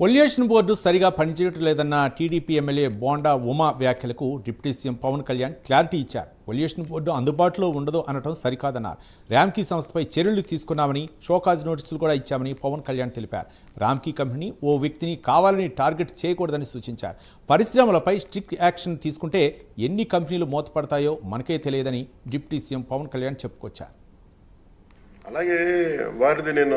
Pollution board సరిగా పనిచేయటం లేదన్న టీడీపీ ఎమ్మెల్యే బోండా ఉమా వ్యాఖ్యలకు deputy CM Pawan Kalyan clarity ఇచ్చారు. పొల్యూషన్ బోర్డు అందుబాటులో ఉండదు అనటం సరికాదన్నారు. ర్యాంకీ సంస్థపై చర్యలు తీసుకున్నామని షోకాజ్ నోటీసులు కూడా ఇచ్చామని పవన్ కళ్యాణ్ తెలిపారు. రామ్కీ కంపెనీ ఓ వ్యక్తిని కావాలని టార్గెట్ చేయకూడదని సూచించారు. పరిశ్రమలపై స్ట్రిక్ట్ యాక్షన్ తీసుకుంటే ఎన్ని కంపెనీలు మూతపడతాయో మనకే తెలియదని డిప్యూటీ సీఎం పవన్ కళ్యాణ్ చెప్పుకొచ్చారు. అలాగే వారిది నేను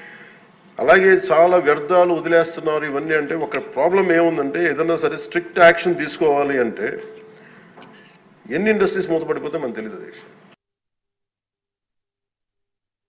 అలాగే చాలా వ్యర్థాలు వదిలేస్తున్నారు ఇవన్నీ అంటే ఒక ప్రాబ్లం ఏముందంటే ఏదైనా సరే స్ట్రిక్ట్ యాక్షన్ తీసుకోవాలి అంటే ఎన్ని ఇండస్ట్రీస్ మూతపడిపోతే మనకు తెలియదు